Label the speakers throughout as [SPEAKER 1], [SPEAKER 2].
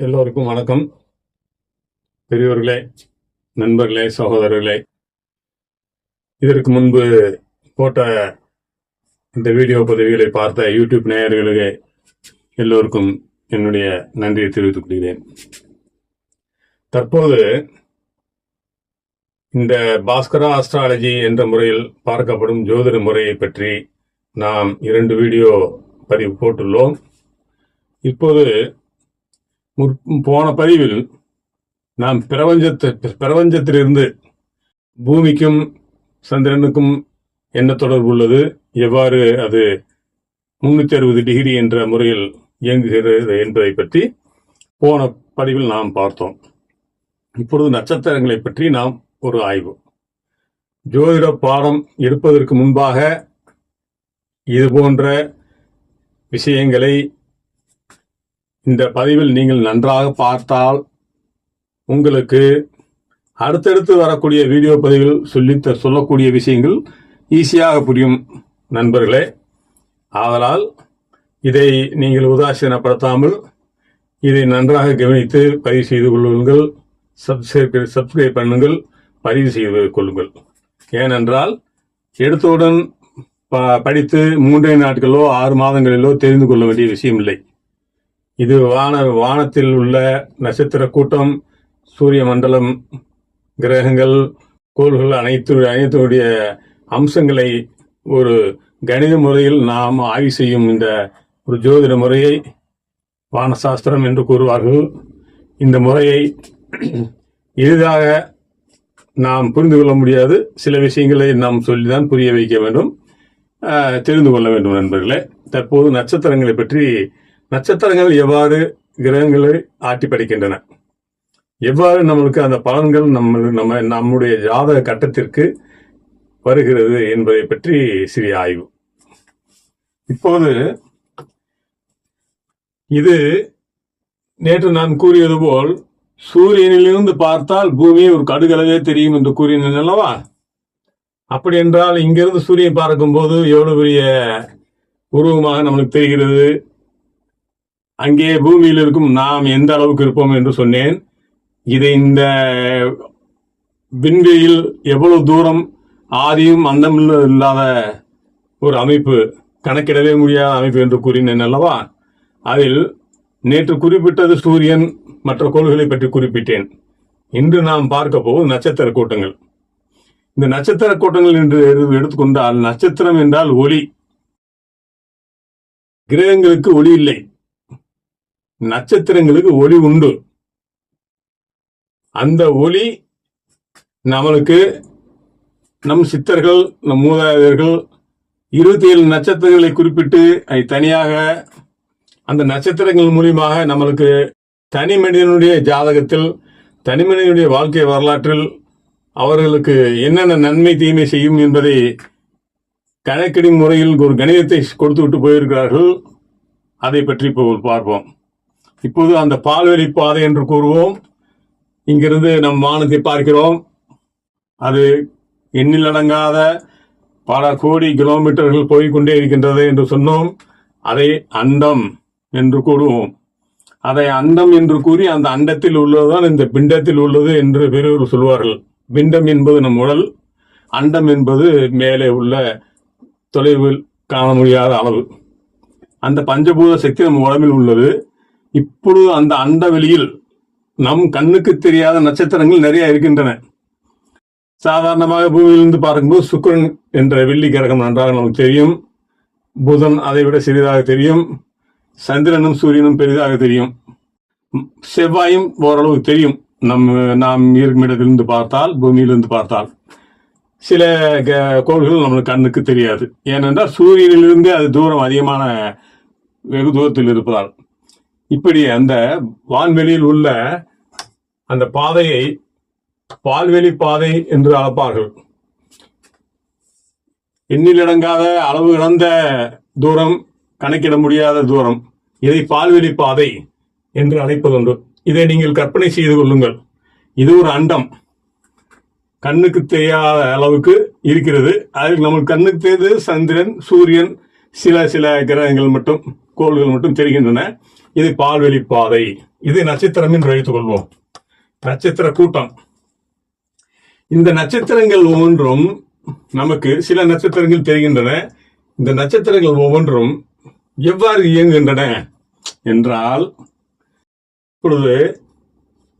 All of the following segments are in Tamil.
[SPEAKER 1] எல்லோருக்கும் வணக்கம். பெரியோர்களே நண்பர்களே சகோதரர்களே இதற்கு முன்பு போட்ட இந்த வீடியோ பதிவுகளை பார்த்த யூடியூப் நேயர்களுக்கு எல்லோருக்கும் என்னுடைய நன்றியை தெரிவித்துக் கொள்கிறேன். தற்போது இந்த பாஸ்கரா அஸ்ட்ராலஜி என்ற முறையில் பார்க்கப்படும் ஜோதிட முறையை பற்றி நாம் இரண்டு வீடியோ பதிவு போட்டுள்ளோம். இப்போது போன பதிவில் நாம் பிரபஞ்சத்தை பிரபஞ்சத்திலிருந்து பூமிக்கும் சந்திரனுக்கும் என்ன தொடர்பு உள்ளது? எவ்வாறு அது முன்னூத்தி அறுபது டிகிரி என்ற முறையில் இயங்குகிறது என்பதை பற்றி போன பதிவில் நாம் பார்த்தோம். இப்பொழுது நட்சத்திரங்களை பற்றி நாம் ஒரு ஆய்வு. ஜோதிட பாடம் எடுப்பதற்கு முன்பாக இது போன்ற விஷயங்களை இந்த பதிவில் நீங்கள் நன்றாக பார்த்தால் உங்களுக்கு அடுத்தடுத்து வரக்கூடிய வீடியோ பதிவில் சொல்லி சொல்லக்கூடிய விஷயங்கள் ஈஸியாக புரியும் நண்பர்களே. ஆதலால் இதை நீங்கள் உதாசீனப்படுத்தாமல் இதை நன்றாக கவனித்து பதிவு செய்து கொள்ளுங்கள். சப்ஸ்கிரைப் சப்ஸ்கிரைப் பண்ணுங்கள். பதிவு செய்து கொள்ளுங்கள். ஏனென்றால் எடுத்தவுடன் ப- படித்து மூன்றே நாட்களோ ஆறு மாதங்களிலோ தெரிந்து கொள்ள வேண்டிய விஷயம் இல்லை இது வான வானத்தில் உள்ள நட்சத்திர கூட்டம் சூரிய மண்டலம் கிரகங்கள் கோள்கள் அனைத்து அனைத்துடைய அம்சங்களை ஒரு கணித முறையில் நாம் ஆய்வு செய்யும் இந்த ஒரு ஜோதிட முறையை வானசாஸ்திரம் என்று கூறுவார்கள். இந்த முறையை எளிதாக நாம் புரிந்து கொள்ள முடியாது. சில விஷயங்களை நாம் சொல்லிதான் புரிய வைக்க வேண்டும். தெரிந்து கொள்ள வேண்டும் நண்பர்களே. தற்போது நட்சத்திரங்களை பற்றி நட்சத்திரங்கள் எவ்வாறு கிரகங்களை ஆட்டி படிக்கின்றன? எவ்வாறு நம்மளுக்கு அந்த பலன்கள் நம்ம நம்ம நம்முடைய ஜாதக கட்டத்திற்கு வருகிறது என்பதை பற்றி சிறிய ஆய்வு. இப்போது இது நேற்று நான் கூறியது போல் சூரியனிலிருந்து பார்த்தால் பூமி ஒரு கடுகளவே தெரியும் என்று கூறினேன் அல்லவா? அப்படி என்றால் இங்கிருந்து சூரியன் பார்க்கும்போது எவ்வளவு பெரிய உருவமாக நம்மளுக்கு தெரிகிறது? அங்கே பூமியில் இருக்கும் நாம் எந்த அளவுக்கு இருப்போம் என்று சொன்னேன். இதை இந்த விண்வெளியில் எவ்வளவு தூரம் ஆதியும் அந்தம் இல்லாத ஒரு அமைப்பு கணக்கிடவே முடியாத அமைப்பு என்று கூறினேன் அல்லவா? அதில் நேற்று குறிப்பிட்டது சூரியன் மற்ற கோள்களை பற்றி குறிப்பிட்டேன். இன்று நாம் பார்க்க போவது நட்சத்திர கூட்டங்கள். இந்த நட்சத்திர கூட்டங்கள் என்று எடுத்துக்கொண்டால் நட்சத்திரம் என்றால் ஒளி. கிரகங்களுக்கு ஒளி இல்லை. நட்சத்திரங்களுக்கு ஒளி உண்டு. அந்த ஒளி நம்மளுக்கு நம் சித்தர்கள் நம் மூதாதையர்கள் இருபத்தி ஏழு நட்சத்திரங்களை குறிப்பிட்டு அதை தனியாக அந்த நட்சத்திரங்கள் மூலியமாக நம்மளுக்கு தனி மனிதனுடைய ஜாதகத்தில் தனி மனிதனுடைய வாழ்க்கை வரலாற்றில் அவர்களுக்கு என்னென்ன நன்மை தீமை செய்யும் என்பதை கணக்கிடும் முறையில் ஒரு கணிதத்தை கொடுத்து விட்டு போயிருக்கிறார்கள். அதை பற்றி இப்போ பார்ப்போம். இப்போது அந்த பால்வெளி பாதை என்று கூறுவோம். இங்கிருந்து நம் வானத்தை பார்க்கிறோம். அது எண்ணிலடங்காத பல கோடி கிலோமீட்டர்கள் போய்க்கொண்டே இருக்கின்றது என்று சொன்னோம். அதை அண்டம் என்று கூறுவோம். அதை அண்டம் என்று கூறி அந்த அண்டத்தில் உள்ளதுதான் இந்த பிண்டத்தில் உள்ளது என்று பெரியவர் சொல்வார்கள். பிண்டம் என்பது நம் உடல் அண்டம் என்பது மேலே உள்ள தொலைவில் காண முடியாத அளவு. அந்த பஞ்சபூத சக்தி நம் உடம்பில் உள்ளது. இப்பொழுது அந்த அண்டவெளியில் நம் கண்ணுக்கு தெரியாத நட்சத்திரங்கள் நிறைய இருக்கின்றன. சாதாரணமாக பூமியிலிருந்து பார்க்கும்போது சுக்கிரன் என்ற வெள்ளி கிரகம் நன்றாக நமக்கு தெரியும். புதன் அதை விட சிறிதாக தெரியும். சந்திரனும் சூரியனும் பெரிதாக தெரியும். செவ்வாயும் ஓரளவு தெரியும். நம் நாம் இருக்கும் இடத்திலிருந்து பார்த்தால் பூமியிலிருந்து பார்த்தால். சில கோள்கள் நம்மளுக்கு கண்ணுக்கு தெரியாது. ஏனென்றால் சூரியனிலிருந்தே அது தூரம் அதிகமான வெகு தூரத்தில் இருப்பதால். இப்படி அந்த வான்வெளியில் உள்ள அந்த பாதையை பால்வெளி பாதை என்று அழைப்பார்கள். எண்ணிலடங்காத அளவு கடந்த தூரம் கணக்கிட முடியாத தூரம். இதை பால்வெளி பாதை என்று அழைப்பதுண்டு இதை நீங்கள் கற்பனை செய்து கொள்ளுங்கள். இது ஒரு அண்டம். கண்ணுக்கு தெரியாத அளவுக்கு இருக்கிறது. அதில் நம்ம கண்ணுக்கு தெரிந்தது சந்திரன் சூரியன் சில சில கிரகங்கள் மட்டும் கோள்கள் மட்டும் தெரிகின்றன. இது பால்வெளி பாதை. இது நட்சத்திரம் என்று வைத்துக் கொள்வோம். நட்சத்திர கூட்டம். இந்த நட்சத்திரங்கள் ஒவ்வொன்றும் நமக்கு சில நட்சத்திரங்கள் தெரிகின்றன. இந்த நட்சத்திரங்கள் ஒவ்வொன்றும் எவ்வாறு இயங்குகின்றன என்றால் இப்பொழுது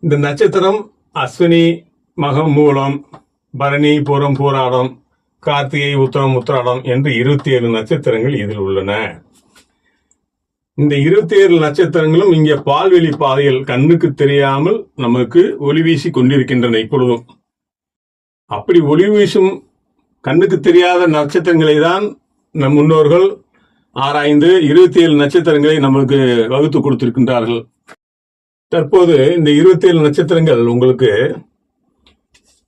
[SPEAKER 1] இந்த நட்சத்திரம் அஸ்வினி மகம் மூலம் பரணி புறம் போராடம் கார்த்திகை உத்தரம் உத்திராடம் என்று இருபத்தி ஏழு நட்சத்திரங்கள் இதில் உள்ளன. இந்த இருபத்தி ஏழு நட்சத்திரங்களும் இங்கே பால்வெளி பாதையில் கண்ணுக்கு தெரியாமல் நமக்கு ஒளி வீசி கொண்டிருக்கின்றன இப்பொழுதும். அப்படி ஒளி வீசும் கண்ணுக்கு தெரியாத நட்சத்திரங்களை தான் நம் முன்னோர்கள் ஆராய்ந்து இருபத்தி ஏழு நட்சத்திரங்களை நம்மளுக்கு வகுத்து கொடுத்திருக்கின்றார்கள். தற்போது இந்த இருபத்தி ஏழு நட்சத்திரங்கள் உங்களுக்கு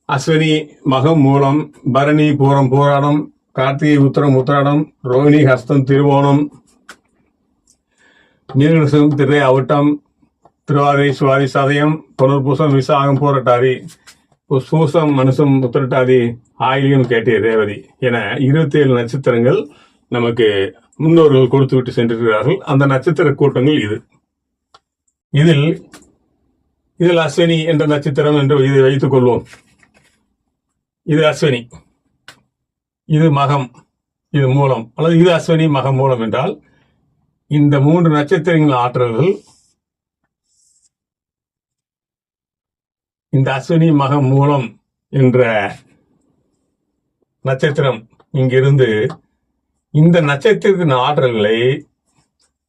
[SPEAKER 1] அஸ்வினி மகம் மூலம் பரணி பூரம் போராடம் கார்த்திகை உத்தரம் உத்திராடம் ரோஹிணி ஹஸ்தம் திருவோணம் நீர்நிசம் திரை அவிட்டம் திருவாரி சுவாரி சதயம் புனர்பூசம் விசாகம் போராட்டாதி சூசம் மனுஷம் உத்திரட்டாதி ஆயிலியம் கேட்டிய ரேவதி என இருபத்தி ஏழு நட்சத்திரங்கள் நமக்கு முன்னோர்கள் கொடுத்து விட்டு சென்றிருக்கிறார்கள். அந்த நட்சத்திர கூட்டங்கள் இது. இதில் இதில் அஸ்வினி என்ற நட்சத்திரம் என்று இதை வைத்துக் கொள்வோம். இது அஸ்வினி. இது மகம். இது மூலம். அல்லது இது அஸ்வினி மகம் மூலம் என்றால் இந்த மூன்று நட்சத்திரங்கள் ஆற்றல்கள். இந்த அஸ்வினி மகம் மூலம் என்ற நட்சத்திரம் இங்கிருந்து இந்த நட்சத்திரத்தின் ஆற்றல்களை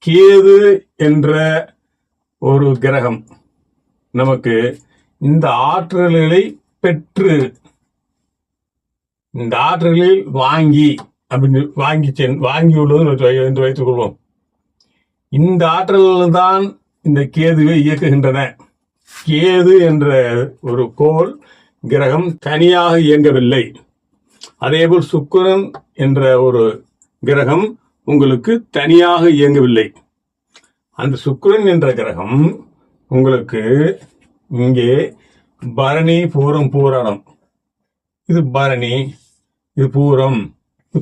[SPEAKER 1] கேது என்ற ஒரு கிரகம் நமக்கு இந்த ஆற்றல்களை பெற்று இந்த ஆற்றல்களில் வாங்கி அப்படின்னு வாங்கி சென் வாங்கி உள்ளது என்று வைத்துக் கொள்வோம். இந்த ஆற்றல்கள் தான் இந்த கேதுவை இயக்குகின்றன. கேது என்ற ஒரு கோள் கிரகம் தனியாக இயங்கவில்லை. அதேபோல் சுக்கரன் என்ற ஒரு கிரகம் உங்களுக்கு தனியாக இயங்கவில்லை. அந்த சுக்கரன் என்ற கிரகம் உங்களுக்கு இங்கே பரணி பூரம் பூரணம் இது பரணி இது பூரம் இது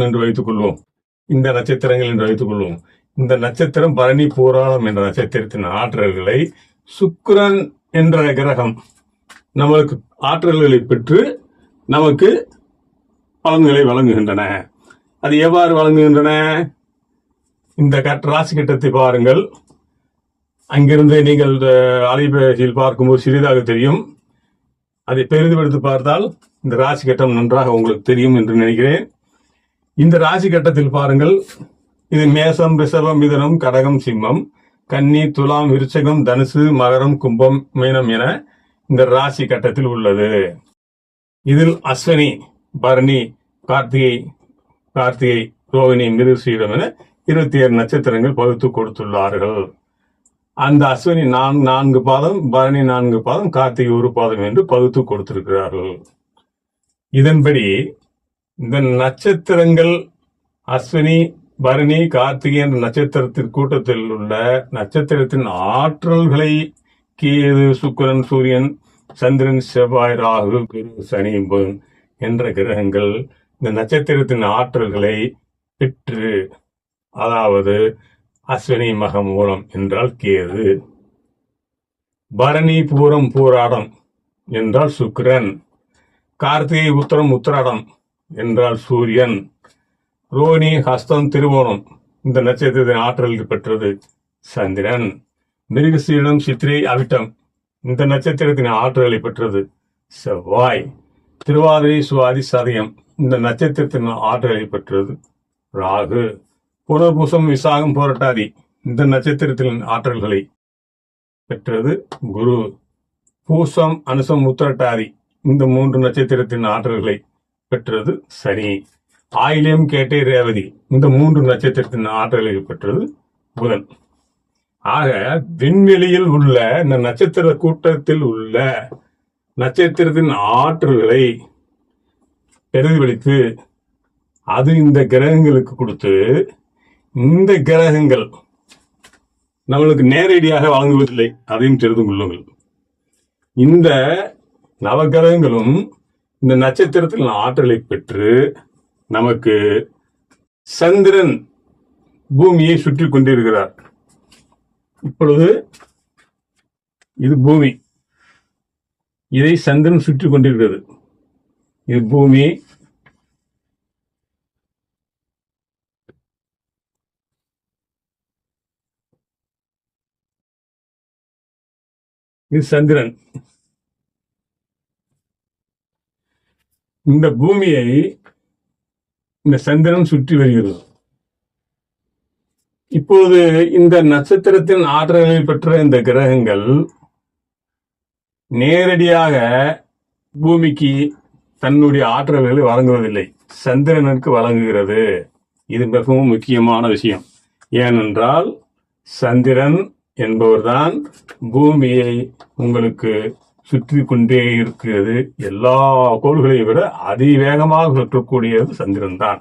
[SPEAKER 1] என்று வைத்துக் கொள்வோம். இந்த நட்சத்திரங்கள் என்று வைத்துக் கொள்வோம். இந்த நட்சத்திரம் பரணி பூராளம் என்ற நட்சத்திரத்தின் ஆற்றல்களை சுக்கிரன் என்ற கிரகம் நம்மளுக்கு ஆற்றல்களை பெற்று நமக்கு பலன்களை வழங்குகின்றன. அது எவ்வாறு வழங்குகின்றன? இந்த ராசி கட்டத்தை பாருங்கள். அங்கிருந்து நீங்கள் அலைபேசியில் பார்க்கும்போது சிறிதாக தெரியும். அதை பெரிதுபடுத்தி பார்த்தால் இந்த ராசி கட்டம் நன்றாக உங்களுக்கு தெரியும் என்று நினைக்கிறேன். இந்த ராசி கட்டத்தில் பாருங்கள். இது மேசம் ரிஷபம் மிதனம் கடகம் சிம்மம் கன்னி துலாம் விருச்சகம் தனுசு மகரம் கும்பம் மீனம் என இந்த ராசி கட்டத்தில் உள்ளது. இதில் அஸ்வினி பரணி கார்த்திகை கார்த்திகை ரோகிணி மிருசீடம் என இருபத்தி ஏழு நட்சத்திரங்கள் பகுத்து கொடுத்துள்ளார்கள். அந்த அஸ்வினி நான் நான்கு பாதம் பரணி நான்கு பாதம் கார்த்திகை ஒரு பாதம் என்று பகுத்து கொடுத்திருக்கிறார்கள். இதன்படி இந்த நட்சத்திரங்கள் அஸ்வினி பரணி கார்த்திகை என்ற நட்சத்திரத்தின் கூட்டத்தில் உள்ள நட்சத்திரத்தின் ஆற்றல்களை கேது சுக்கரன் சூரியன் சந்திரன் செவ்வாய் ராகு குரு சனி புதன் என்ற கிரகங்கள் இந்த நட்சத்திரத்தின் ஆற்றல்களை பெற்று அதாவது அஸ்வினி மக மூலம் என்றால் கேது. பரணி பூரம் பூராடம் என்றால் சுக்கிரன். கார்த்திகை உத்தரம் உத்திராடம் என்றால் சூரியன். ரோனி ஹஸ்தம் திருவோணம். இந்த நட்சத்திரத்தின் ஆற்றல் பெற்றது சந்திரன். மிருகசீலம் சித்திரை அவிட்டம். இந்த நட்சத்திரத்தின் ஆற்றலை பெற்றது செவ்வாய். திருவாதிரை சுவாதி சதயம். இந்த நட்சத்திரத்தின் ஆற்றலை பெற்றது ராகு. புனர்பூசம் விசாகம் போராட்டாதி. இந்த நட்சத்திரத்தின் ஆற்றல்களை பெற்றது குரு. பூசம் அனுசம் உத்திரட்டாதி. இந்த மூன்று நட்சத்திரத்தின் ஆற்றல்களை பெற்றது சனி. ஆயிலியம் கேட்டை ரேவதி இந்த மூன்று நட்சத்திரத்தின் ஆற்றலை பெற்றது புதன். ஆக விண்வெளியில் உள்ள இந்த நட்சத்திர கூட்டத்தில் உள்ள நட்சத்திரத்தின் ஆற்றல்களை பிரதிபலித்து அது இந்த கிரகங்களுக்கு கொடுத்து இந்த கிரகங்கள் நம்மளுக்கு நேரடியாக வழங்குவதில்லை அதையும் தெரிந்து கொள்ளுங்கள். இந்த நவகிரகங்களும் இந்த நட்சத்திரத்தில் ஆற்றலை பெற்று நமக்கு சந்திரன் பூமியை சுற்றி கொண்டிருக்கிறார். இப்பொழுது இது பூமி. இதை சந்திரன் சுற்றி கொண்டிருக்கிறது. இது பூமி. இது சந்திரன். இந்த பூமியை இந்த சந்திரன் சுற்றி வருகிறது. இப்போது இந்த நட்சத்திரத்தின் ஆற்றலை பெற்ற இந்த கிரகங்கள் நேரடியாக பூமிக்கு தன்னுடைய ஆற்றல்களை வழங்குவதில்லை. சந்திரனுக்கு வழங்குகிறது. இது மிகவும் முக்கியமான விஷயம். ஏனென்றால் சந்திரன் என்பவர்தான் பூமியை உங்களுக்கு சுற்றி கொண்டே இருக்கிறது. எல்லா கோள்களையும் விட அதிவேகமாக சுற்றக்கூடியது சந்திரன் தான்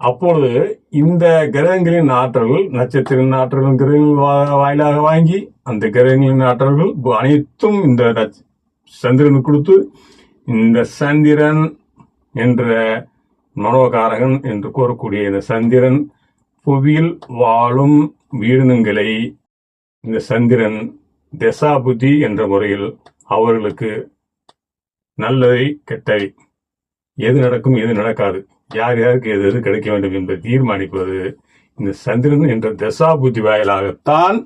[SPEAKER 1] அப்பொழுது இந்த கிரகங்களின் ஆற்றல்கள் நட்சத்திரின் ஆற்றல்கள் கிரகங்கள் வா- வாயிலாக வாங்கி அந்த கிரகங்களின் ஆற்றல்கள் அனைத்தும் இந்த சந்திரனுக்கு கொடுத்து இந்த சந்திரன் என்ற மனோகாரகன் என்று கூறக்கூடிய இந்த சந்திரன் புவியில் வாழும் உயிரினங்களை இந்த சந்திரன் தசாபுதி என்ற முறையில் அவர்களுக்கு நல்லதை கெட்டவை எது நடக்கும் எது நடக்காது யார் யாருக்கு எது எது கிடைக்க வேண்டும் என்பதை தீர்மானிப்பது இந்த சந்திரன் என்ற தசாபுத்தி வாயிலாகத்தான்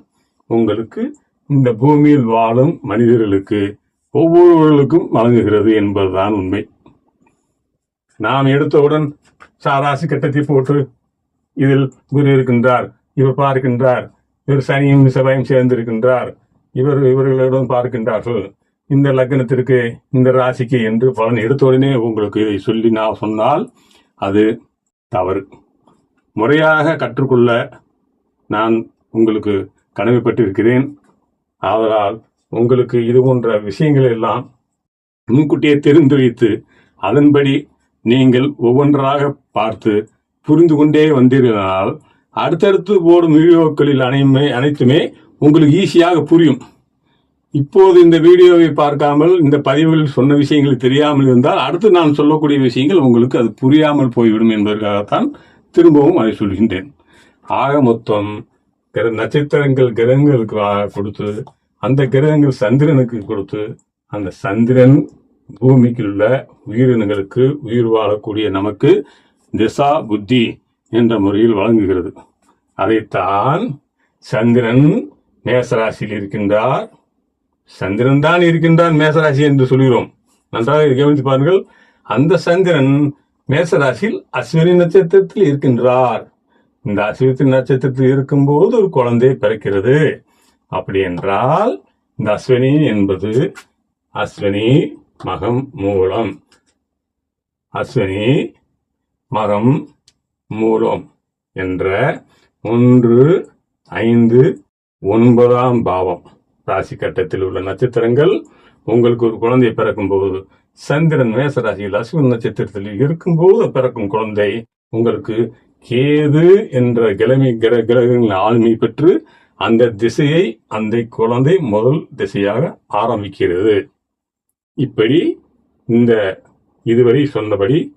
[SPEAKER 1] உங்களுக்கு இந்த பூமியில் வாழும் மனிதர்களுக்கு ஒவ்வொருவர்களுக்கும் வழங்குகிறது என்பதுதான் உண்மை. நாம் எடுத்தவுடன் சாராசி கட்டத்தை போட்டு இதில் குரு இருக்கின்றார் இவர் பார்க்கின்றார் இவர் சனியும் செவ்வாயும் சேர்ந்திருக்கின்றார் இவர் இவர்களிடம் பார்க்கின்றார்கள். இந்த லக்னத்திற்கு இந்த ராசிக்கு என்று பலன் எடுத்த உடனே உங்களுக்கு இதை சொல்லி நான் சொன்னால் அது தவறு. முறையாக கற்றுக்கொள்ள நான் உங்களுக்கு கடமைப்பட்டிருக்கிறேன். ஆதலால் உங்களுக்கு இது போன்ற விஷயங்கள் எல்லாம் முன்கூட்டியே தெரிந்து வைத்து அதன்படி நீங்கள் ஒவ்வொன்றாக பார்த்து புரிந்து கொண்டே வந்தீர்களால் அடுத்தடுத்து போடும் வீடியோக்களில் அனைமே அனைத்துமே உங்களுக்கு ஈஸியாக புரியும். இப்போது இந்த வீடியோவை பார்க்காமல் இந்த பதிவுகள் சொன்ன விஷயங்கள் தெரியாமல் இருந்தால் அடுத்து நான் சொல்லக்கூடிய விஷயங்கள் உங்களுக்கு அது புரியாமல் போய்விடும் என்பதற்காகத்தான் திரும்பவும் அதை சொல்கின்றேன். ஆக மொத்தம் கிர- நட்சத்திரங்கள் கிரகங்களுக்கு கொடுத்து அந்த கிரகங்கள் சந்திரனுக்கு கொடுத்து அந்த சந்திரன் பூமிக்கு உள்ள உயிரினங்களுக்கு உயிர் வாழக்கூடிய நமக்கு திசா புத்தி என்ற முறையில் வழங்குகிறது. அதைத்தான் சந்திரன் மேசராசியில் இருக்கின்றார். சந்திரன் தான் இருக்கின்றான் மேசராசி என்று சொல்கிறோம். நன்றாக கவனித்து பாருங்கள். அந்த சந்திரன் மேசராசியில் அஸ்வினி நட்சத்திரத்தில் இருக்கின்றார். இந்த அஸ்வினி நட்சத்திரத்தில் இருக்கும்போது ஒரு குழந்தை பிறக்கிறது. அப்படி என்றால் இந்த அஸ்வினி என்பது அஸ்வினி மகம் மூலம். அஸ்வினி மகம் மூலம் என்ற ஒன்று ஐந்து ஒன்பதாம் பாவம். ராசி கட்டத்தில் உள்ள நட்சத்திரங்கள் உங்களுக்கு ஒரு குழந்தை பிறக்கும் போது சந்திரன் மேச ராசியில் அஸ்வின் நட்சத்திரத்தில் இருக்கும்போது பிறக்கும் குழந்தை உங்களுக்கு கேது என்ற கிழமை கிர கிரகங்களின் ஆளுமை பெற்று அந்த திசையை அந்த குழந்தை முதல் திசையாக ஆரம்பிக்கிறது. இப்படி இந்த இதுவரை சொன்னபடி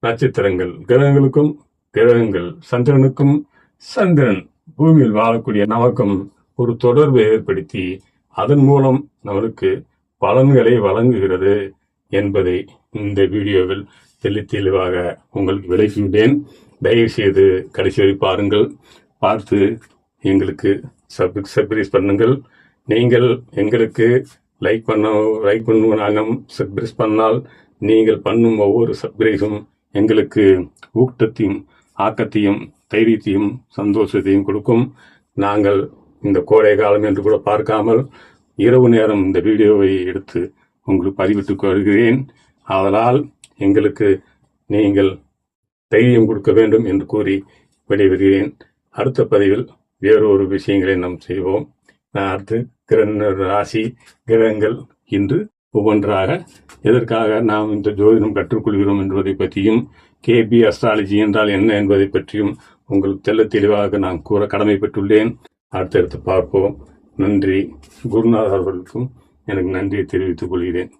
[SPEAKER 1] நட்சத்திரங்கள் கிரகங்களுக்கும் கிரகங்கள் சந்திரனுக்கும் சந்திரன் பூமியில் வாழக்கூடிய நமக்கும் ஒரு தொடர்பை ஏற்படுத்தி அதன் மூலம் நம்மளுக்கு பலன்களை வழங்குகிறது என்பதை இந்த வீடியோவில் தெளி தெளிவாக உங்களுக்கு விளக்கிவிட்டேன். தயவு செய்து கடைசி வரை பாருங்கள். பார்த்து எங்களுக்கு சப் சப்ரைஸ் பண்ணுங்கள். நீங்கள் எங்களுக்கு லைக் பண்ண லைக் பண்ணுவனாலும் சப்ரைஸ் பண்ணால் நீங்கள் பண்ணும் ஒவ்வொரு சப்ரைஸும் எங்களுக்கு ஊக்கத்தையும் ஆக்கத்தையும் தைரியத்தையும் சந்தோஷத்தையும் கொடுக்கும். நாங்கள் இந்த கோடை காலம் என்று கூட பார்க்காமல் இரவு நேரம் இந்த வீடியோவை எடுத்து உங்களுக்கு பதிவிட்டுக் கொள்கிறேன். ஆதலால் எங்களுக்கு நீங்கள் தைரியம் கொடுக்க வேண்டும் என்று கூறி விடைபெறுகிறேன். அடுத்த பதிவில் வேறொரு விஷயங்களை நாம் செய்வோம். நான் அடுத்து கிரக ராசி கிரகங்கள் இன்று ஒவ்வொன்றாக எதற்காக நாம் இந்த ஜோதிடம் கற்றுக்கொள்கிறோம் என்பதை பற்றியும் கேபி அஸ்ட்ராலஜி என்றால் என்ன என்பதை பற்றியும் உங்களுக்கு தெள்ள தெளிவாக நான் கூற கடமைப்பட்டுள்ளேன். அடுத்தடுத்து பார்ப்போம். நன்றி. குருநாதர் அவர்களுக்கும் எனக்கு நன்றியை தெரிவித்துக் கொள்கிறேன்.